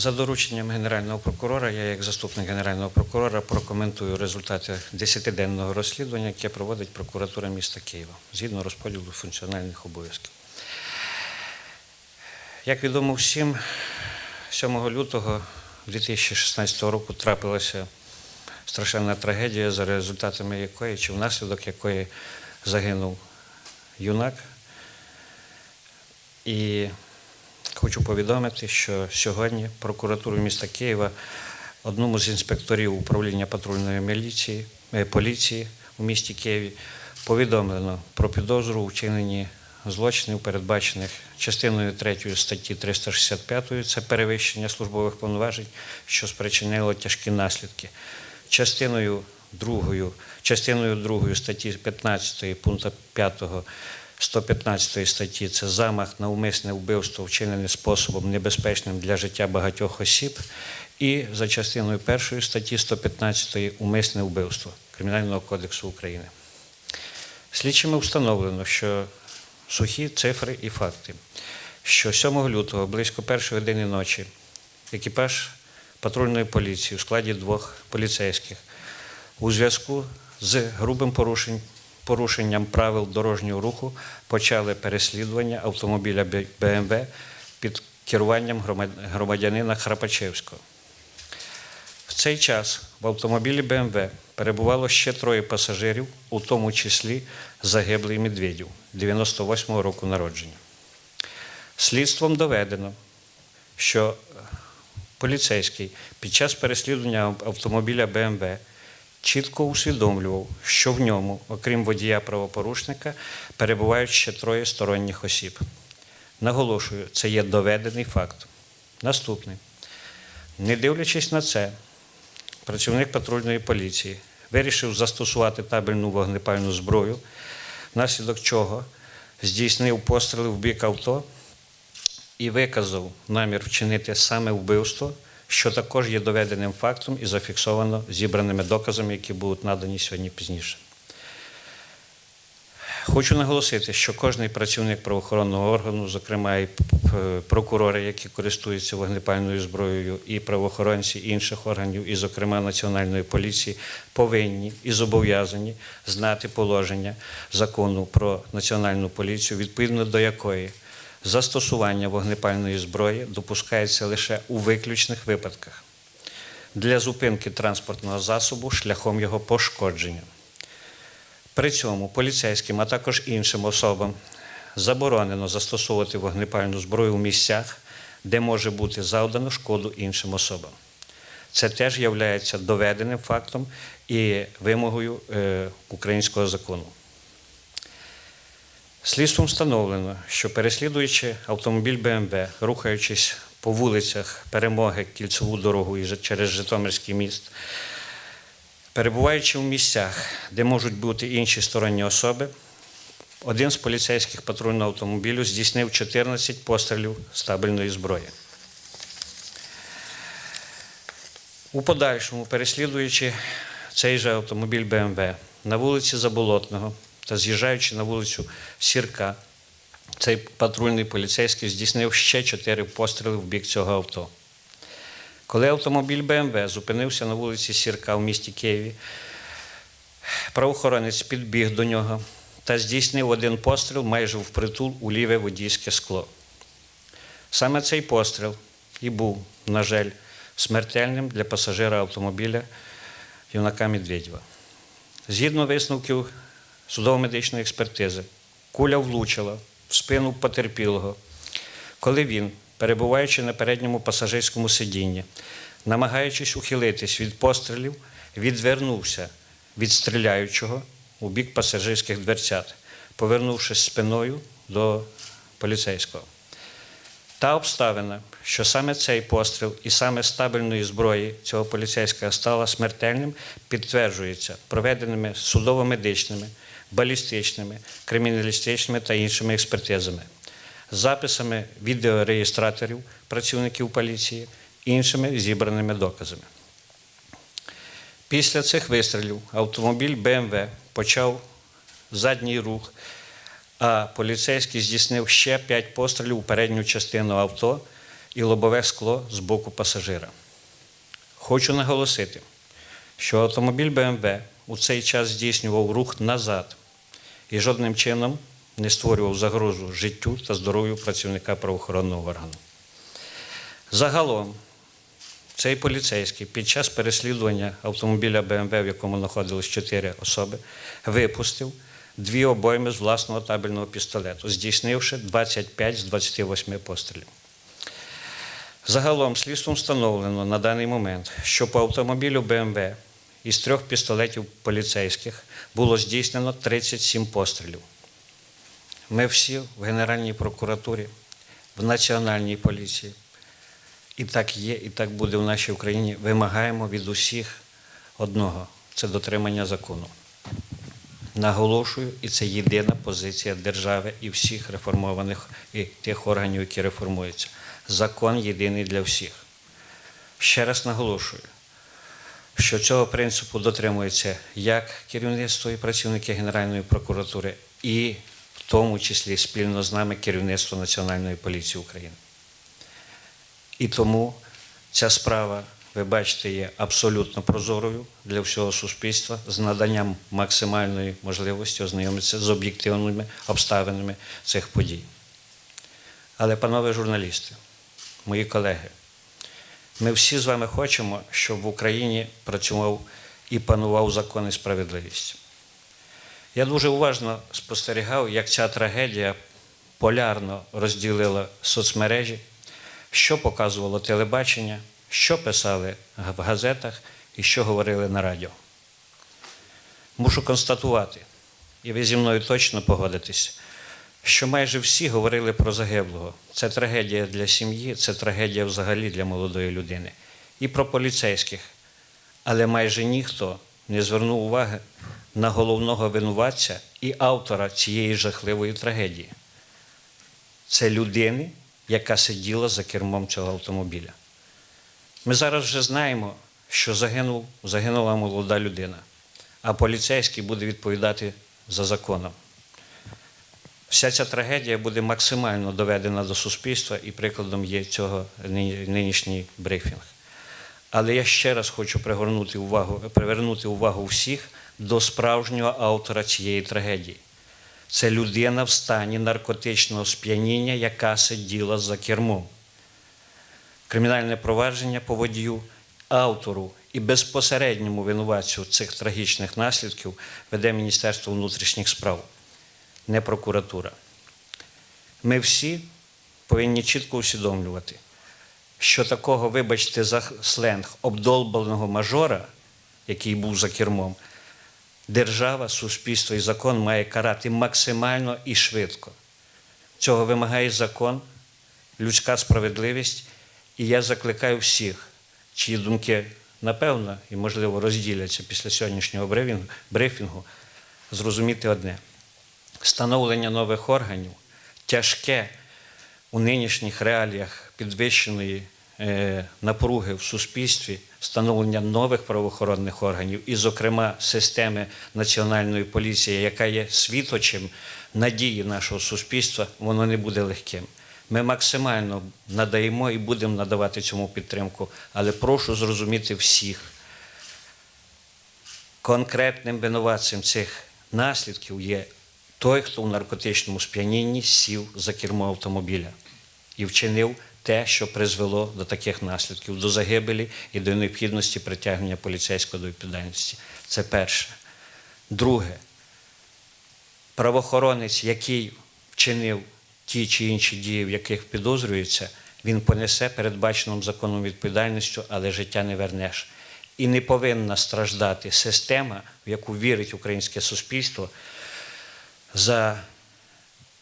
За дорученням Генерального прокурора, я як заступник Генерального прокурора прокоментую результати 10-денного розслідування, яке проводить прокуратура міста Києва згідно розподілу функціональних обов'язків. Як відомо всім, 7 лютого 2016 року трапилася страшенна трагедія, за результатами якої чи внаслідок якої загинув юнак. І хочу повідомити, що сьогодні прокуратурою міста Києва одному з інспекторів управління патрульної міліції, е, поліції у місті Києві повідомлено про підозру у вчиненні злочинів, передбачених частиною 3 статті 365 це перевищення службових повноважень, що спричинило тяжкі наслідки. Частиною другою, частиною другою статті 15 пункту 5 115 статті це замах на умисне вбивство, вчинене способом небезпечним для життя багатьох осіб, і за частиною першої статті 115 умисне вбивство Кримінального кодексу України. Слідчими встановлено, що сухі цифри і факти, що 7 лютого близько першої години ночі екіпаж патрульної поліції у складі двох поліцейських у зв'язку з грубим порушенням порушенням правил дорожнього руху почали переслідування автомобіля БМВ під керуванням громадянина Храпачевського. В цей час в автомобілі БМВ перебувало ще троє пасажирів, у тому числі загиблий Медведів 98-го року народження. Слідством доведено, що поліцейський під час переслідування автомобіля БМВ чітко усвідомлював, що в ньому, окрім водія правопорушника, перебувають ще троє сторонніх осіб. Наголошую, це є доведений факт. Наступний. Не дивлячись на це, працівник патрульної поліції вирішив застосувати табельну вогнепальну зброю, внаслідок чого здійснив постріли в бік авто і виказав намір вчинити саме вбивство, що також є доведеним фактом і зафіксовано зібраними доказами, які будуть надані сьогодні пізніше. Хочу наголосити, що кожний працівник правоохоронного органу, зокрема і прокурори, які користуються вогнепальною зброєю, і правоохоронці інших органів, і, зокрема, Національної поліції, повинні і зобов'язані знати положення закону про національну поліцію, відповідно до якої застосування вогнепальної зброї допускається лише у виключних випадках для зупинки транспортного засобу шляхом його пошкодження. При цьому поліцейським, а також іншим особам заборонено застосовувати вогнепальну зброю у місцях, де може бути завдано шкоду іншим особам. Це теж є доведеним фактом і вимогою е, українського закону. Слідством встановлено, що переслідуючи автомобіль БМВ, рухаючись по вулицях Перемоги, кільцеву дорогу і через Житомирський міст, перебуваючи в місцях, де можуть бути інші сторонні особи, один з поліцейських патрульного автомобілю здійснив 14 пострілів стабільної зброї. У подальшому, переслідуючи цей же автомобіль БМВ на вулиці Заболотного та з'їжджаючи на вулицю Сірка, цей патрульний поліцейський здійснив ще чотири постріли в бік цього авто. Коли автомобіль БМВ зупинився на вулиці Сірка в місті Києві, правоохоронець підбіг до нього та здійснив один постріл майже впритул у ліве водійське скло. Саме цей постріл і був, на жаль, смертельним для пасажира автомобіля юнака Медведєва. Згідно висновків судово-медичної експертизи, куля влучила в спину потерпілого, коли він, перебуваючи на передньому пасажирському сидінні, намагаючись ухилитись від пострілів, відвернувся від стріляючого у бік пасажирських дверцят, повернувшись спиною до поліцейського. Та обставина, що саме цей постріл і саме стабільної зброї цього поліцейського стала смертельним, підтверджується проведеними судово-медичними, балістичними, криміналістичними та іншими експертизами, записами відеореєстраторів працівників поліції, іншими зібраними доказами. Після цих вистрілів автомобіль БМВ почав задній рух, а поліцейський здійснив ще п'ять пострілів у передню частину авто, і лобове скло з боку пасажира. Хочу наголосити, що автомобіль БМВ у цей час здійснював рух назад і жодним чином не створював загрозу життю та здоров'ю працівника правоохоронного органу. Загалом, цей поліцейський під час переслідування автомобіля БМВ, в якому знаходились чотири особи, випустив дві обойми з власного табельного пістолету, здійснивши 25 з 28 пострілів. Загалом слідством встановлено на даний момент, що по автомобілю БМВ із трьох пістолетів поліцейських було здійснено 37 пострілів. Ми всі в Генеральній прокуратурі, в Національній поліції, і так є, і так буде в нашій Україні, вимагаємо від усіх одного це дотримання закону. Наголошую, і це єдина позиція держави і всіх реформованих і тих органів, які реформуються. Закон єдиний для всіх. Ще раз наголошую, що цього принципу дотримується як керівництво і працівники Генеральної прокуратури, і в тому числі спільно з нами керівництво Національної поліції України. І тому ця справа, ви бачите, є абсолютно прозорою для всього суспільства з наданням максимальної можливості ознайомитися з об'єктивними обставинами цих подій. Але, панове журналісти, мої колеги, ми всі з вами хочемо, щоб в Україні працював і панував закон і справедливість. Я дуже уважно спостерігав, як ця трагедія полярно розділила соцмережі, що показувало телебачення, що писали в газетах і що говорили на радіо. Мушу констатувати, і ви зі мною точно погодитесь, що майже всі говорили про загиблого. Це трагедія для сім'ї, це трагедія взагалі для молодої людини. І про поліцейських. Але майже ніхто не звернув уваги на головного винуватця і автора цієї жахливої трагедії. Це людини, яка сиділа за кермом цього автомобіля. Ми зараз вже знаємо, що загинув, загинула молода людина, а поліцейський буде відповідати за законом. Вся ця трагедія буде максимально доведена до суспільства, і прикладом є цього нині- нинішній брифінг. Але я ще раз хочу привернути увагу, привернути увагу всіх до справжнього автора цієї трагедії. Це людина в стані наркотичного сп'яніння, яка сиділа за кермом. Кримінальне провадження по водію автору і безпосередньому винуватцю цих трагічних наслідків веде Міністерство внутрішніх справ, не прокуратура. Ми всі повинні чітко усвідомлювати, що такого, вибачте, за сленг обдолбаного мажора, який був за кермом, держава, суспільство і закон має карати максимально і швидко. Цього вимагає закон, людська справедливість, і я закликаю всіх, чиї думки, напевно, і, можливо, розділяться після сьогоднішнього брифінгу, зрозуміти одне: становлення нових органів тяжке у нинішніх реаліях підвищеної е, напруги в суспільстві, встановлення нових правоохоронних органів, і, зокрема, системи національної поліції, яка є світочем надії нашого суспільства, воно не буде легким. Ми максимально надаємо і будемо надавати цьому підтримку, але прошу зрозуміти всіх. Конкретним винуватцем цих наслідків є той, хто в наркотичному сп'янінні сів за кермо автомобіля і вчинив те, що призвело до таких наслідків, до загибелі і до необхідності притягнення поліцейського до відповідальності. Це перше. Друге, правоохоронець, який вчинив ті чи інші дії, в яких підозрюється, він понесе передбаченим законом відповідальністю, але життя не вернеш. І не повинна страждати система, в яку вірить українське суспільство, за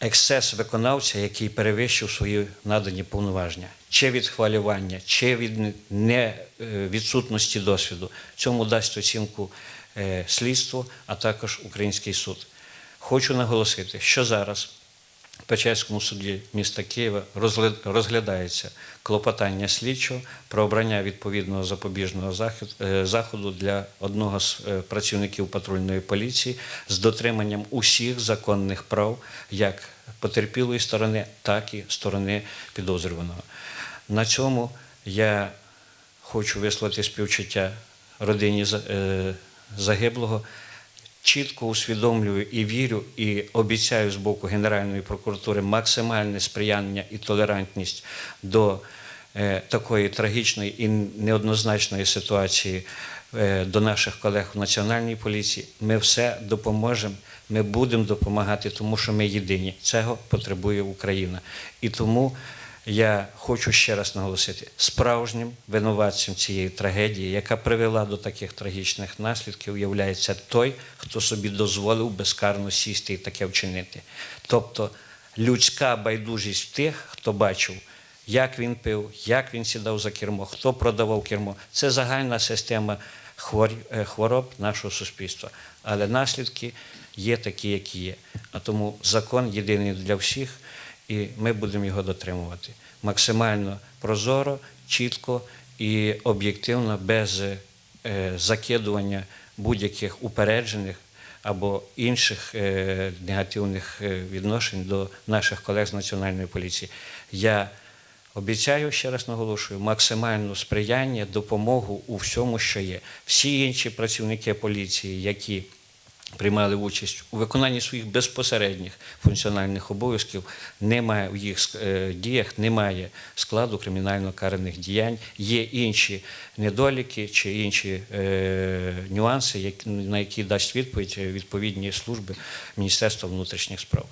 ексцес виконавця, який перевищив свої надані повноваження, чи від хвалювання, чи від не е, відсутності досвіду. Цьому дасть оцінку е, слідство, а також український суд. Хочу наголосити, що зараз Печерському суді міста Києва розглядається клопотання слідчого про обрання відповідного запобіжного е, заходу для одного з е, працівників патрульної поліції з дотриманням усіх законних прав як потерпілої сторони, так і сторони підозрюваного. На цьому я хочу висловити співчуття родині е, загиблого. Чітко усвідомлюю і вірю, і обіцяю з боку Генеральної прокуратури максимальне сприяння і толерантність до е, такої трагічної і неоднозначної ситуації е, до наших колег в Національній поліції. Ми все допоможемо, ми будемо допомагати, тому що ми єдині. Цього потребує Україна. І тому я хочу ще раз наголосити, справжнім винуватцем цієї трагедії, яка привела до таких трагічних наслідків, являється той, хто собі дозволив безкарно сісти і таке вчинити. Тобто людська байдужість тих, хто бачив, як він пив, як він сідав за кермо, хто продавав кермо. Це загальна система е, хвороб нашого суспільства. Але наслідки є такі, які є. А тому закон єдиний для всіх, і ми будемо його дотримувати максимально прозоро, чітко і об'єктивно, без е, закидування будь-яких упереджених або інших е, негативних е, відношень до наших колег з національної поліції. Я Обіцяю, ще раз наголошую, максимальне сприяння, допомогу у всьому, що є. Всі інші працівники поліції, які приймали участь у виконанні своїх безпосередніх функціональних обов'язків, немає в їх е, діях немає складу кримінально караних діянь. Є інші недоліки чи інші е, нюанси, на які дасть відповідь е, відповідні служби Міністерства внутрішніх справ.